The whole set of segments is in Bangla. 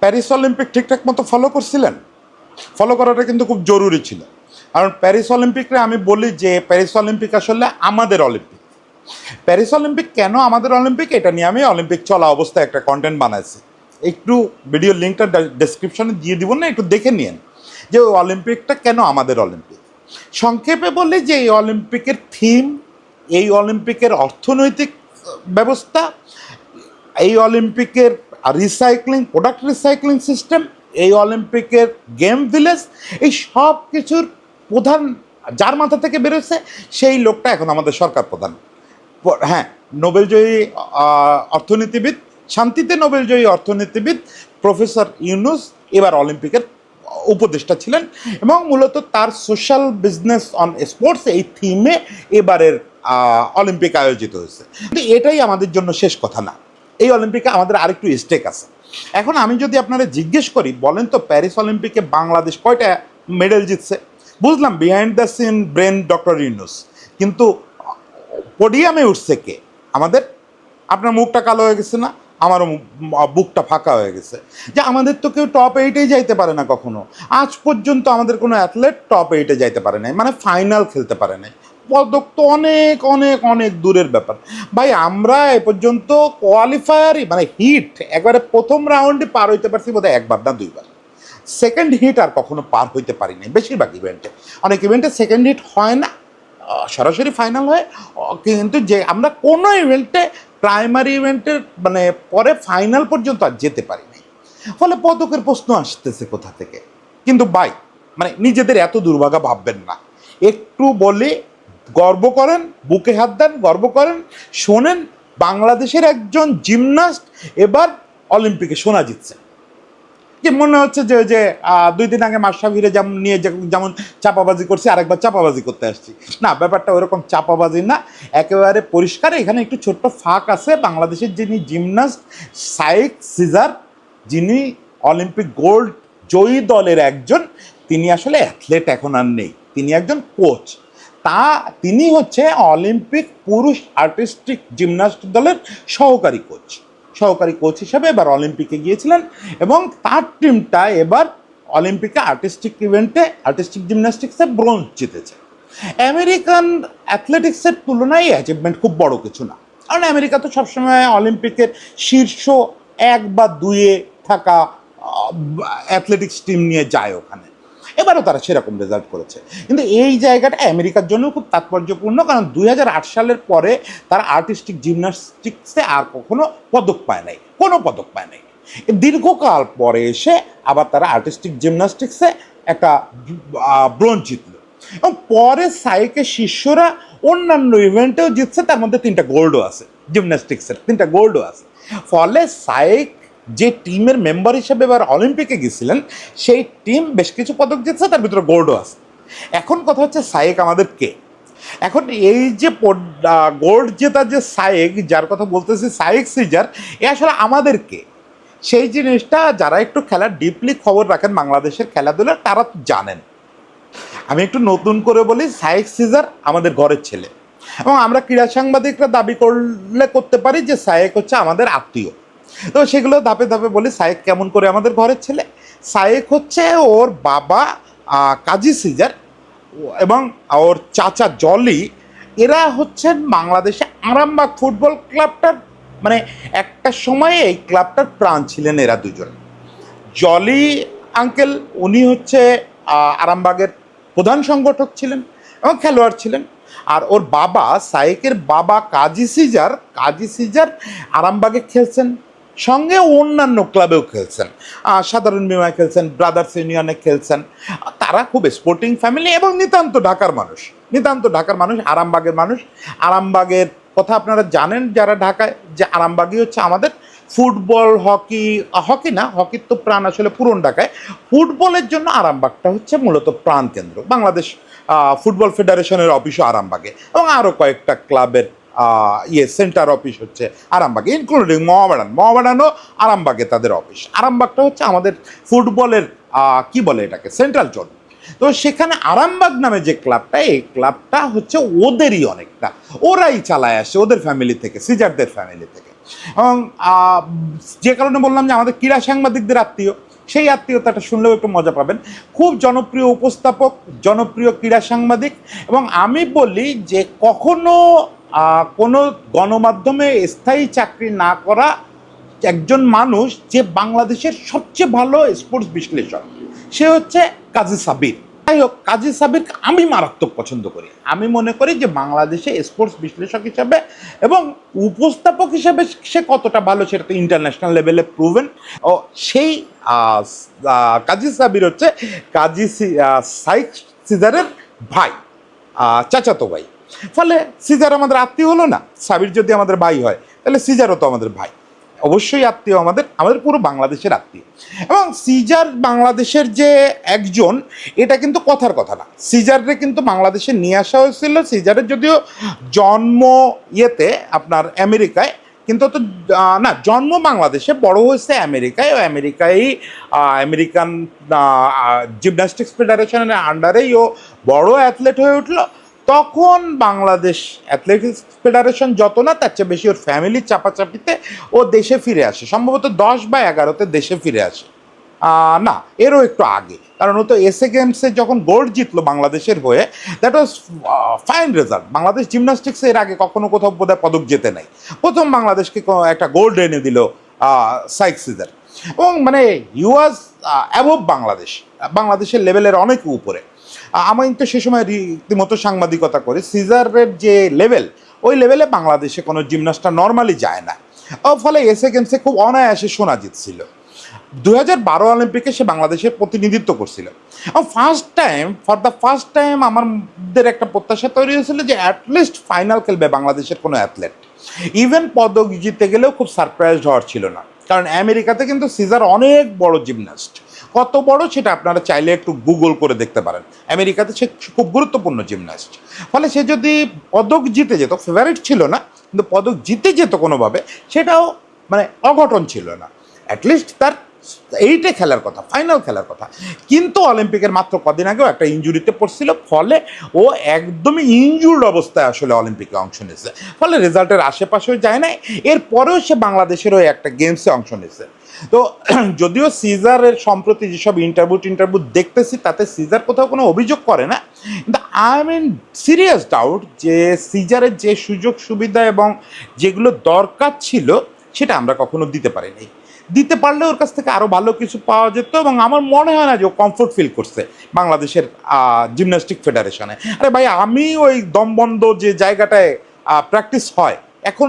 প্যারিস অলিম্পিক ঠিকঠাক মতো ফলো করছিলেন? ফলো করাটা কিন্তু খুব জরুরি ছিল। কারণ প্যারিস অলিম্পিকরে আমি বলি যে প্যারিস অলিম্পিক আসলে আমাদের অলিম্পিক। প্যারিস অলিম্পিক কেন আমাদের অলিম্পিক? এটা নিয়ে আমি অলিম্পিক চলা অবস্থায় একটা কন্টেন্ট বানাইছি। একটু ভিডিও লিঙ্কটা ডেসক্রিপশনে দিয়ে দিব না, একটু দেখে নিন যে ওই অলিম্পিকটা কেন আমাদের অলিম্পিক? সংক্ষেপে বলি যে এই অলিম্পিকের থিম এই অলিম্পিকের অর্থনৈতিক ব্যবস্থা, এই অলিম্পিকের রিসাইক্লিং প্রোডাক্ট রিসাইক্লিং সিস্টেম এই অলিম্পিকের গেম ভিলেজ এই সব কিছুর প্রধান যার মাথা থেকে বেরোচ্ছে, সেই লোকটা এখন আমাদের সরকার প্রধান। হ্যাঁ নোবেলজয়ী অর্থনীতিবিদ, শান্তিতে নোবেলজয়ী অর্থনীতিবিদ, প্রফেসর ইউনুস এবার অলিম্পিকের উপদেষ্টা ছিলেন এবং মূলত তার সোশ্যাল বিজনেস অন স্পোর্টস এই থিমে এবারের অলিম্পিক আয়োজিত হয়েছে। কিন্তু এটাই আমাদের জন্য শেষ কথা না। এই অলিম্পিকে আমাদের আরেকটু স্টেক আছে। এখন আমি যদি আপনারা জিজ্ঞেস করি, বলেন তো প্যারিস অলিম্পিকে বাংলাদেশ কয়টা মেডেল জিতছে? বুঝলাম behind the scene brain doctor Yunus, কিন্তু পোডিয়ামে উঠছে কে? আমাদের? আপনার মুখটা কালো হয়ে গেছে না? আমারও বুকটা ফাঁকা হয়ে গেছে। যে আমাদের তো কেউ টপ এইটেই যাইতে পারে না কখনো। আজ পর্যন্ত আমাদের কোনো অ্যাথলেট টপ এইটে যাইতে পারে নাই মানে ফাইনাল খেলতে পারে নাই। পদক তো অনেক অনেক অনেক দূরের ব্যাপার। ভাই, আমরা এ পর্যন্ত কোয়ালিফায়ারই মানে হিট একবারে প্রথম রাউন্ডে পার হইতে পারছি বোধহয় একবার না দুইবার। সেকেন্ড হিট আর কখনো পার হইতে পারি পারিনি, বেশিরভাগ ইভেন্টে অনেক ইভেন্টে সেকেন্ড হিট হয় না সরাসরি ফাইনাল হয় কিন্তু যে আমরা কোনো ইভেন্টে প্রাইমারি ইভেন্টের মানে পরে ফাইনাল পর্যন্ত আর যেতে পারিনি। ফলে পদকের প্রশ্ন আসতেছে কোথা থেকে? কিন্তু বাই মানে নিজেদের এত দুর্ভাগা ভাববেন না। একটু বলে গর্ব করেন, বুকে হাত দেন, গর্ব করেন। শোনেন, বাংলাদেশের একজন জিমনাস্ট এবার অলিম্পিকে সোনা জিতছে। যে মনে হচ্ছে যে যে দুই দিন আগে মাসাভিরে যেমন নিয়ে যেমন চাপাবাজি করছি, আরেকবার চাপাবাজি করতে আসছি। না, ব্যাপারটা ওরকম চাপাবাজি না, একেবারে পরিষ্কার। এখানে একটু ছোট্ট ফাঁক আছে, বাংলাদেশের যিনি জিমনাস্ট সাইক সিজার, যিনি অলিম্পিক গোল্ড জয়ী দলের একজন, তিনি আসলে অ্যাথলেট এখন আর নেই। তিনি একজন কোচ। তা তিনি হচ্ছে অলিম্পিক পুরুষ আর্টিস্টিক জিমনাস্ট দলের সহকারী কোচ সহকারী কোচ হিসেবে এবার অলিম্পিকে গিয়েছিলেন এবং তার টিমটা এবার অলিম্পিকে আর্টিস্টিক ইভেন্টে আর্টিস্টিক জিমন্যাস্টিক্সে ব্রোঞ্জ জিতেছে। আমেরিকান অ্যাথলেটিক্সের তুলনায় অ্যাচিভমেন্ট খুব বড় কিছু না। কারণ আমেরিকা তো সবসময় অলিম্পিকের শীর্ষ এক বা দুয়ে থাকা অ্যাথলেটিক্স টিম নিয়ে যায় ওখানে। এবারও তারা সেরকম রেজাল্ট করেছে। কিন্তু এই জায়গাটা আমেরিকার জন্য খুব তাৎপর্যপূর্ণ, কারণ দুই হাজার আট সালের পরে তারা আর্টিস্টিক জিমনাস্টিক্সে আর কখনো পদক পায় নাই, কোনো পদক পায় নাই। দীর্ঘকাল পরে এসে আবার তারা আর্টিস্টিক জিমনাস্টিক্সে একটা ব্রোঞ্জ জিতল। এবং পরে সাইকে শিষ্যরা অন্যান্য ইভেন্টেও জিতছে, তার মধ্যে তিনটা গোল্ডও আছে জিমন্যাস্টিক্সের তিনটা গোল্ডও আছে। ফলে সাইক যে টিমের মেম্বার হিসেবে এবার অলিম্পিকে গেছিলেন, সেই টিম বেশ কিছু পদক জিতছে, তার ভিতরে গোল্ডও আছে। এখন কথা হচ্ছে সায়েক আমাদের কে? এখন এই যে গোল্ড জেতা যে সায়েক, যার কথা বলতেছি সাইক সিজার, এ আসলে আমাদের কে? সেই জিনিসটা যারা একটু খেলার ডিপলি খবর রাখেন বাংলাদেশের খেলাধুলার তারা তো জানেন। আমি একটু নতুন করে বলি সাইক সিজার আমাদের ঘরের ছেলে। এবং আমরা ক্রীড়া সাংবাদিকরা দাবি করলে করতে পারি যে সায়েক হচ্ছে আমাদের আত্মীয়। তো সেগুলো ধাপে ধাপে বলি, সায়েক কেমন করে আমাদের ঘরের ছেলে? সায়েক হচ্ছে ওর বাবা কাজী সিজার এবং ওর চাচা জলি। এরা হচ্ছেন বাংলাদেশে আরামবাগ ফুটবল ক্লাবটার মানে একটা সময়ে এই ক্লাবটার প্রাণ ছিলেন এরা দুজন। জলি আঙ্কেল, উনি হচ্ছে আরামবাগের প্রধান সংগঠক ছিলেন এবং খেলোয়াড় ছিলেন। আর ওর বাবা সাইকের বাবা কাজী সিজার কাজী সিজার আরামবাগে খেলছেন। সঙ্গে অন্যান্য ক্লাবেও খেলছেন। সাধারণ বিমায় খেলছেন ব্রাদার্স ইউনিয়নে খেলছেন। তারা খুব স্পোর্টিং ফ্যামিলি এবং নিতান্ত ঢাকার মানুষ। নিতান্ত ঢাকার মানুষ, আরামবাগের মানুষ। আরামবাগের কথা আপনারা জানেন যারা ঢাকায়, যে আরামবাগই হচ্ছে আমাদের ফুটবল, হকি হকি না, হকির তো প্রাণ আসলে পুরন ঢাকায়। ফুটবলের জন্য আরামবাগটা হচ্ছে মূলত প্রাণ কেন্দ্র বাংলাদেশ ফুটবল ফেডারেশনের অফিসও আরামবাগে এবং আরও কয়েকটা ক্লাবের ইয়ে সেন্টার অফিস হচ্ছে আরামবাগে ইনক্লুডিং মহাবাডান মহাবাডানও আরামবাগে তাদের অফিস। আরামবাগটা হচ্ছে আমাদের ফুটবলের কি বলে এটাকে সেন্ট্রাল জোন তো সেখানে আরামবাগ নামে যে ক্লাবটা এই ক্লাবটা হচ্ছে ওদেরই অনেকটা। ওরাই চালায় আসে ওদের ফ্যামিলি থেকে, সিজারদের ফ্যামিলি থেকে। এবং যে কারণে বললাম যে আমাদের ক্রীড়া সাংবাদিকদের আত্মীয়, সেই আত্মীয়তাটা শুনলেও একটু মজা পাবেন। খুব জনপ্রিয় উপস্থাপক, জনপ্রিয় ক্রীড়া সাংবাদিক। এবং আমি বলি যে কখনো কোনো গণমাধ্যমে স্থায়ী চাকরি না করা একজন মানুষ যে বাংলাদেশের সবচেয়ে ভালো স্পোর্টস বিশ্লেষক, সে হচ্ছে কাজী সাবির। যাই হোক, কাজী সাবির আমি মারাত্মক পছন্দ করি। আমি মনে করি যে বাংলাদেশে স্পোর্টস বিশ্লেষক হিসাবে এবং উপস্থাপক হিসাবে সে কতটা ভালো সেটা তো ইন্টারন্যাশনাল লেভেলে প্রুভেন ও, সেই কাজী সাবির হচ্ছে কাজী সাইক সিজারের ভাই চাচাতো ভাই। ফলে সিজার আমাদের আত্মীয় হলো না সাবির যদি আমাদের ভাই হয়, তাহলে সিজারও তো আমাদের ভাই। অবশ্যই আত্মীয় আমাদের আমাদের পুরো বাংলাদেশের আত্মীয়। এবং সিজার বাংলাদেশের যে একজন, এটা কিন্তু কথার কথা না। সিজারে কিন্তু বাংলাদেশে নিয়ে আসা হয়েছিল সিজারের যদিও জন্ম ইয়েতে আপনার আমেরিকায়, কিন্তু তো না, জন্ম বাংলাদেশে, বড় হয়েছে আমেরিকায়, ও আমেরিকায় আমেরিকান জিমন্যাস্টিক্স ফেডারেশনের আন্ডারেই ও বড় অ্যাথলেট হয়ে উঠল। তখন বাংলাদেশ অ্যাথলেটিক্স ফেডারেশন যত না, তার চেয়ে বেশি ওর ফ্যামিলির চাপাচাপিতে ও দেশে ফিরে আসে। সম্ভবত দশ বা এগারোতে দেশে ফিরে আসে। না, এরও একটু আগে। কারণ ও তো এসএ গেমসে যখন গোল্ড জিতলো বাংলাদেশের হয়ে that was fine result Bangladesh জিমনাস্টিক্সে এর আগে কখনো কোথাও বোধহয় পদক জেতে নাই। প্রথম বাংলাদেশকে একটা গোল্ড এনে দিল সাইক সিজার এবং মানে ইউয়াজ অ্যাবভ বাংলাদেশ। বাংলাদেশের লেভেলের অনেক উপরে। আমি তো সে সময় রীতিমতো সাংবাদিকতা করি। সিজারের যে লেভেল, ওই লেভেলে বাংলাদেশে কোনো জিমনাস্টার নর্মালি যায় না। ও ফলে এসে গেমসে খুব অনায়াসে সোনা জিতছিল দু হাজার বারো অলিম্পিকে সে বাংলাদেশের প্রতিনিধিত্ব করছিল। এবং first time for the first time আমাদের একটা প্রত্যাশা তৈরি হয়েছিল যে অ্যাটলিস্ট ফাইনাল খেলবে বাংলাদেশের কোনো অ্যাথলেট ইভেন পদক জিতে গেলেও খুব সারপ্রাইজড হওয়ার ছিল না। কারণ আমেরিকাতে কিন্তু সিজার অনেক বড় জিমনাস্ট। কত বড় সেটা আপনারা চাইলে একটু গুগল করে দেখতে পারেন। আমেরিকাতে সে খুব গুরুত্বপূর্ণ জিমনাস্ট। ফলে সে যদি পদক জিতে যেত ফেভারিট ছিল না, কিন্তু পদক জিতে যেত কোনোভাবে, সেটাও মানে অঘটন ছিল না। অ্যাটলিস্ট তার এইটে খেলার কথা ফাইনাল খেলার কথা। কিন্তু অলিম্পিকের মাত্র কদিন আগেও একটা ইঞ্জুরিতে পড়ছিল, ফলে ও একদমই ইনজুর্ড অবস্থায় আসলে অলিম্পিকে অংশ নিয়েছে। ফলে রেজাল্টের আশেপাশেও যায় না এরপরেও সে বাংলাদেশের ওই একটা গেমসে অংশ নিয়েছে। তো যদিও সিজারের সম্প্রতি যেসব ইন্টারভিউ টিন্টারভিউ দেখতেছি, তাতে সিজার কোথাও কোনো অভিযোগ করে না, কিন্তু আই মিন সিরিয়াস ডাউট যে সিজারের যে সুযোগ সুবিধা এবং যেগুলো দরকার ছিল সেটা আমরা কখনো দিতে পারিনি। দিতে পারলে ওর কাছ থেকে আরও ভালো কিছু পাওয়া যেত এবং আমার মনে হয় না যে ও কমফোর্ট ফিল করছে বাংলাদেশের জিমন্যাস্টিক ফেডারেশনে আরে ভাই, আমি ওই দমবন্ধ যে জায়গাটায় প্র্যাকটিস হয়, এখন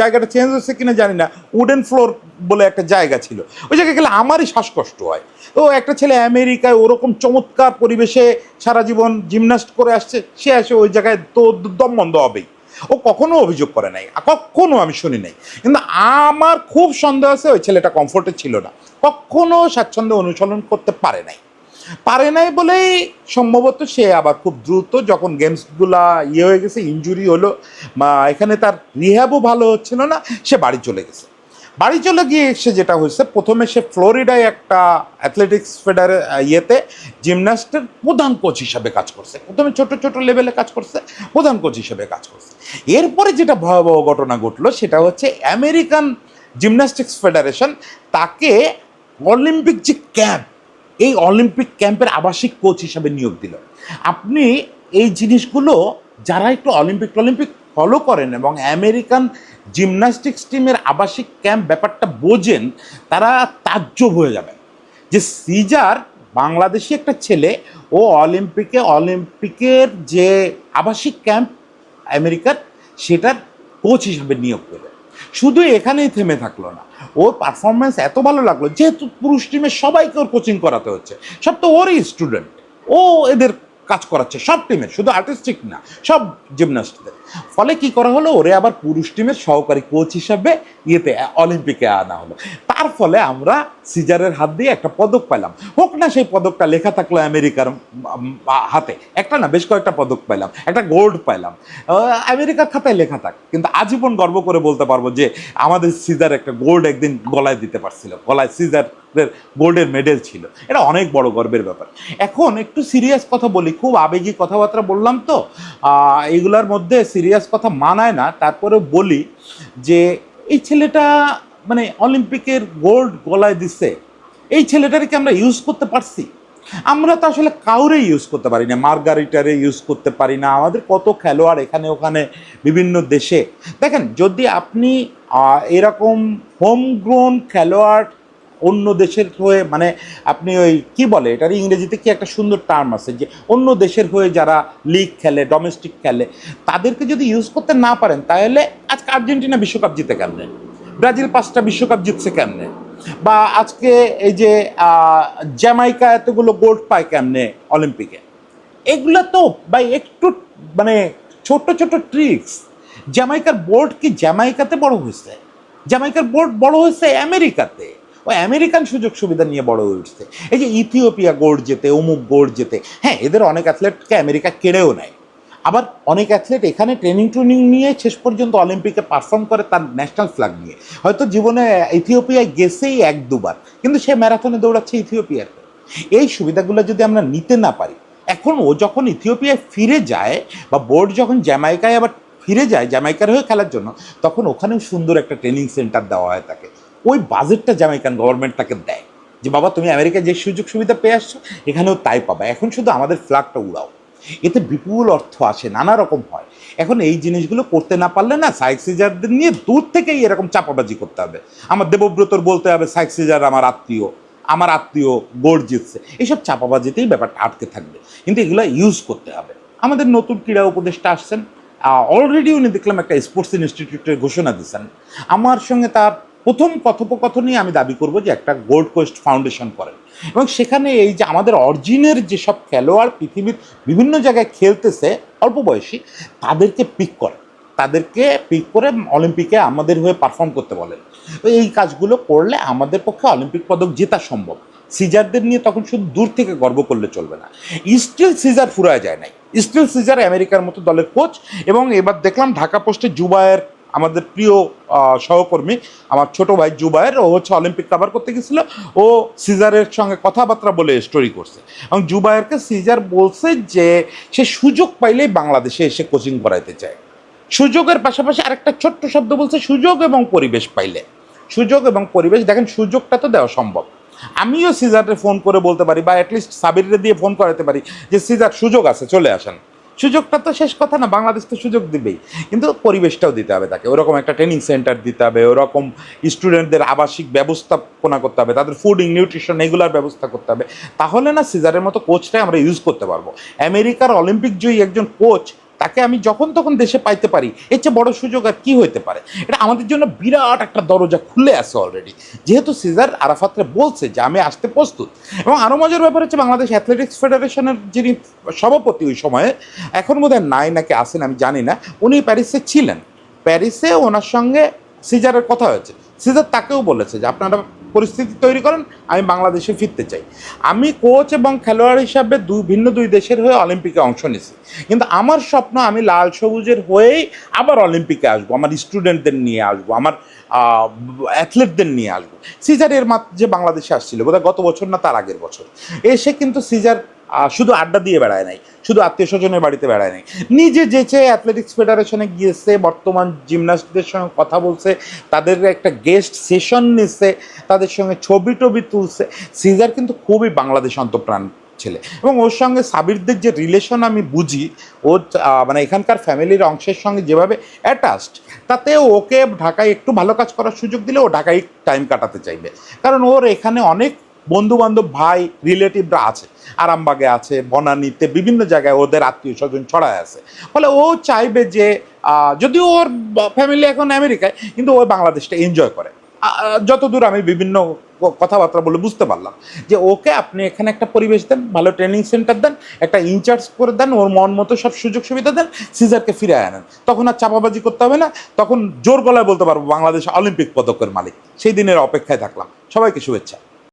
জায়গাটা চেঞ্জ হয়েছে কিনা জানি না উডেন ফ্লোর বলে একটা জায়গা ছিল। ওই জায়গায় গেলে আমারই শ্বাসকষ্ট হয়। তো একটা ছেলে আমেরিকায় ওরকম চমৎকার পরিবেশে সারা জীবন জিমনাস্ট করে আসছে, সে আসে ওই জায়গায় তো দম বন্ধ হবেই। ও কখনো অভিযোগ করে নাই কখনো আমি শুনি নাই। কিন্তু আমার খুব সন্দেহ আছে ওই ছেলেটা কমফোর্টে ছিল না। কখনো স্বাচ্ছন্দ্য অনুসরণ করতে পারে নাই। পারে নাই বলেই সম্ভবত সে আবার খুব দ্রুত যখন গেমসগুলা ইয়ে হয়ে গেছে ইঞ্জুরি হলো বা এখানে তার রিহ্যাবও ভালো হচ্ছিল না, সে বাড়ি চলে গেছে। বাড়ি চলে গিয়ে সে যেটা হয়েছে, প্রথমে সে ফ্লোরিডায় একটা অ্যাথলেটিক্স ফেডারে ইয়েতে জিমন্যাস্টের প্রধান কোচ হিসাবে কাজ করছে। প্রথমে ছোট ছোট লেভেলে কাজ করছে, প্রধান কোচ হিসেবে কাজ করছে। এরপরে যেটা ভয়াবহ ঘটনা ঘটলো, সেটা হচ্ছে আমেরিকান জিমন্যাস্টিক্স ফেডারেশন তাকে অলিম্পিক যে ক্যাম্প এই অলিম্পিক ক্যাম্পের আবাসিক কোচ হিসাবে নিয়োগ দিল। আপনি এই জিনিসগুলো যারা একটু অলিম্পিক অলিম্পিক ফলো করেন এবং আমেরিকান জিমন্যাস্টিক্স টিমের আবাসিক ক্যাম্প ব্যাপারটা বোঝেন, তারা তাজ্জব হয়ে যাবেন। যে সিজার বাংলাদেশি একটা ছেলে, ও অলিম্পিকে, অলিম্পিকের যে আবাসিক ক্যাম্প আমেরিকার, সেটার কোচ হিসাবে নিয়োগ পেল। শুধু এখানেই থেমে থাকল না, ওর পারফরমেন্স এত ভালো লাগল, যেহেতু পুরুষ টিমের সবাইকে ওর কোচিং করাতে হচ্ছে, সব তো ওরই স্টুডেন্ট ও এদের কাজ করাচ্ছে, সব টিমের, শুধু আর্টিস্টিক না, সব জিমনাস্টদের ফলে কি করা হলো? ওরে আবার পুরুষ টিমের সহকারী কোচ হিসাবে ইয়েতে অলিম্পিকে আনা হলো। তার ফলে আমরা সিজারের হাত দিয়ে একটা পদক পেলাম হোক না সেই পদকটা লেখা থাকল আমেরিকার হাতে। একটা না, বেশ কয়েকটা পদক পাইলাম। একটা গোল্ড পাইলাম। আমেরিকার খাতায় লেখা থাক। কিন্তু আজীবন গর্ব করে বলতে পারব যে, আমাদের সিজার একটা গোল্ড একদিন গলায় দিতে পারছিল। গলায় সিজারের গোল্ডের মেডেল ছিল। এটা অনেক বড় গর্বের ব্যাপার। এখন একটু সিরিয়াস কথা বলি খুব আবেগী কথাবার্তা বললাম তো। আহ, এইগুলার মধ্যে সিরিয়াস কথা মানায় না তারপরে বলি যে এই ছেলেটা মানে অলিম্পিকের গোল্ড গলায় দিচ্ছে এই ছেলেটারে কি আমরা ইউজ করতে পারছি। আমরা তো আসলে কাউরে ইউজ করতে পারি না মার্গারিটারে ইউজ করতে পারি না। আমাদের কত খেলোয়াড় এখানে ওখানে বিভিন্ন দেশে। দেখেন যদি আপনি এরকম হোম গ্রোন খেলোয়াড় অন্য দেশের হয়ে মানে আপনি ওই কি বলে এটার ইংরেজিতে কি একটা সুন্দর টার্ম আছে যে, অন্য দেশের হয়ে যারা লিগ খেলে ডোমেস্টিক খেলে, তাদেরকে যদি ইউজ করতে না পারেন, তাহলে আজকে আর্জেন্টিনা বিশ্বকাপ জিতে কেমনে? ব্রাজিল পাঁচটা বিশ্বকাপ জিতছে কেমনে? বা আজকে এই যে জ্যামাইকা এতগুলো গোল্ড পায় কেমনে অলিম্পিকে? এগুলো তো ভাই একটু মানে ছোট ছোট ট্রিক্স জ্যামাইকার বোর্ড কি? জ্যামাইকাতে বড় হয়েছে। জ্যামাইকার বোর্ড বড় হয়েছে আমেরিকাতে। ও আমেরিকান সুযোগ সুবিধা নিয়ে বড় হয়ে উঠছে। এই যে ইথিওপিয়া গোল্ড যেতে, অমুক গোল্ড যেতে হ্যাঁ এদের অনেক অ্যাথলেটকে আমেরিকা কেড়েও নেয়। আবার অনেক অ্যাথলেট এখানে ট্রেনিং ট্রেনিং নিয়ে শেষ পর্যন্ত অলিম্পিকে পারফর্ম করে তার ন্যাশনাল ফ্ল্যাগ নিয়ে। হয়তো জীবনে ইথিওপিয়ায় গেছেই এক, দুবার, কিন্তু সে ম্যারাথনে দৌড়াচ্ছে ইথিওপিয়ার এই সুবিধাগুলো যদি আমরা নিতে না পারি, এখন ও যখন ইথিওপিয়ায় ফিরে যায় বা বোর্ড যখন জ্যামাইকায় আবার ফিরে যায়, জ্যামাইকার হয়ে খেলার জন্য, তখন ওখানেও সুন্দর একটা ট্রেনিং সেন্টার দেওয়া হয় তাকে। ওই বাজেটটা জ্যামাইকান গভর্নমেন্ট তাকে দেয় যে, বাবা, তুমি আমেরিকায় যে সুযোগ সুবিধা পেয়ে আসছো, এখানেও তাই পাবা। এখন শুধু আমাদের ফ্ল্যাগটা উড়াও। এতে বিপুল অর্থ আসে, নানা রকম হয়। এখন এই জিনিসগুলো করতে না পারলে না সাইক্সিজারদের নিয়ে দূর থেকেই এরকম চাপাবাজি করতে হবে। আমার দেবব্রতর বলতে হবে সাইক্সিজার আমার আত্মীয় আমার আত্মীয় গোল্ড জিতছে। এইসব চাপাবাজিতেই ব্যাপারটা আটকে থাকবে। কিন্তু এগুলো ইউজ করতে হবে। আমাদের নতুন ক্রীড়া উপদেষ্টা আসছেন। অলরেডি উনি দেখলাম একটা স্পোর্টস ইনস্টিটিউটের ঘোষণা দিচ্ছেন আমার সঙ্গে তার প্রথম কথোপকথনই আমি দাবি করব যে একটা গোল্ড কোস্ট ফাউন্ডেশন করেন। এবং সেখানে এই যে আমাদের অরিজিনের যেসব খেলোয়াড় পৃথিবীর বিভিন্ন জায়গায় খেলতেছে, অল্প বয়সী, তাদেরকে পিক করে। তাদেরকে পিক করে অলিম্পিকে আমাদের হয়ে পারফর্ম করতে বলেন এই কাজগুলো করলে আমাদের পক্ষে অলিম্পিক পদক জেতা সম্ভব। সিজারদের নিয়ে তখন শুধু দূর থেকে গর্ব করলে চলবে না। স্টিল সিজার ফুরায় যায় নাই। স্টিল সিজার আমেরিকার মতো দলের কোচ এবং এবার দেখলাম ঢাকা পোস্টে জুবায়ের আমাদের প্রিয় সহকর্মী, আমার ছোট ভাই জুবায়ের, ও হচ্ছে অলিম্পিক কাভার করতে গেছিল। ও সিজারের সঙ্গে কথাবার্তা বলে স্টোরি করছে। এবং জুবায়েরকে সিজার বলছে যে, সে সুযোগ পাইলেই বাংলাদেশে এসে কোচিং করাইতে চায়। সুযোগের পাশাপাশি আরেকটা ছোট্ট শব্দ বলছে, সুযোগ এবং পরিবেশ পাইলে। সুযোগ এবং পরিবেশ, দেখেন সুযোগটা তো দেওয়া সম্ভব। আমিও সিজারে ফোন করে বলতে পারি, বা অ্যাটলিস্ট সাবিরে দিয়ে ফোন করাতে পারি যে, সিজার, সুযোগ আছে, চলে আসেন। সুযোগটা তো শেষ কথা না, বাংলাদেশ তো সুযোগ দিবেই। কিন্তু পরিবেশটাও দিতে হবে তাকে, ওরকম একটা ট্রেনিং সেন্টার দিতে হবে, ওরকম স্টুডেন্টদের আবাসিক ব্যবস্থাপনা করতে হবে, তাদের ফুডিং নিউট্রিশন এগুলার ব্যবস্থা করতে হবে। তাহলে না সিজারের মতো কোচটাই আমরা ইউজ করতে পারব। আমেরিকার অলিম্পিক জয়ী একজন কোচ তাকে আমি যখন তখন দেশে পাইতে পারি, এর চেয়ে বড় সুযোগ আর কি হইতে পারে? এটা আমাদের জন্য বিরাট একটা দরজা খুলে আছে অলরেডি যেহেতু সিজার আরাফাতরে বলছে যে, আমি আসতে প্রস্তুত। এবং আরও মজার ব্যাপার হচ্ছে বাংলাদেশ অ্যাথলেটিক্স ফেডারেশনের যিনি সভাপতি ওই সময়ে, এখন বোধহয় নাই নাকি আসেন আমি জানি না, উনি প্যারিসে ছিলেন। প্যারিসে ওনার সঙ্গে সিজারের কথা হয়েছে। সিজার তাকেও বলেছে যে আপনারা পরিস্থিতি তৈরি করেন, আমি বাংলাদেশে ফিরতে চাই। আমি কোচ এবং খেলোয়াড় হিসাবে দুই ভিন্ন দুই দেশের হয়ে অলিম্পিকে অংশ নিয়েছি। কিন্তু আমার স্বপ্ন, আমি লাল সবুজের হয়েই আবার অলিম্পিকে আসব, আমার স্টুডেন্টদের নিয়ে আসব, আমার অ্যাথলেটদের নিয়ে আসব। সিজার এর মাত্র যে বাংলাদেশে আসছিল, বোধহয় গত বছর না তার আগের বছর। এসে কিন্তু সিজার শুধু আড্ডা দিয়ে বেড়ায় নাই, শুধু আত্মীয় স্বজনের বাড়িতে বেড়ায় নাই। নিজে যেচে অ্যাথলেটিক্স ফেডারেশনে গিয়েছে, বর্তমান জিমনাস্টদের সঙ্গে কথা বলছে, তাদের একটা গেস্ট সেশন নিচ্ছে তাদের সঙ্গে ছবি টবি তুলছে। সিজার কিন্তু খুবই বাংলাদেশ অন্তপ্রাণ ছেলে। এবং ওর সঙ্গে সাবিরদের যে রিলেশন আমি বুঝি ওর মানে এখানকার ফ্যামিলির অংশের সঙ্গে যেভাবে অ্যাটাচড তাতে ওকে ঢাকায় একটু ভালো কাজ করার সুযোগ দিলে ও ঢাকায় টাইম কাটাতে চাইবে। কারণ ওর এখানে অনেক বন্ধু বান্ধব ভাই, রিলেটিভরা আছে, আরামবাগে আছে, বনানীতে বিভিন্ন জায়গায় ওদের আত্মীয় স্বজন ছড়ায় আছে। ফলে ও চাইবে যে যদিও ওর ফ্যামিলি এখন আমেরিকায়, কিন্তু ও বাংলাদেশটা এনজয় করে। যতদূর আমি বিভিন্ন কথাবার্তা বলে বুঝতে পারলাম যে, ওকে আপনি এখানে একটা পরিবেশ দেন, ভালো ট্রেনিং সেন্টার দেন, একটা ইনচার্জ করে দেন, ওর মন মতো সব সুযোগ সুবিধা দেন, সিজারকে ফিরে আনেন। তখন আর চাপাবাজি করতে হবে না, তখন জোর গলায় বলতে পারব, বাংলাদেশ অলিম্পিক পদকের মালিক। সেই দিনের অপেক্ষায় থাকলাম। সবাইকে শুভেচ্ছা।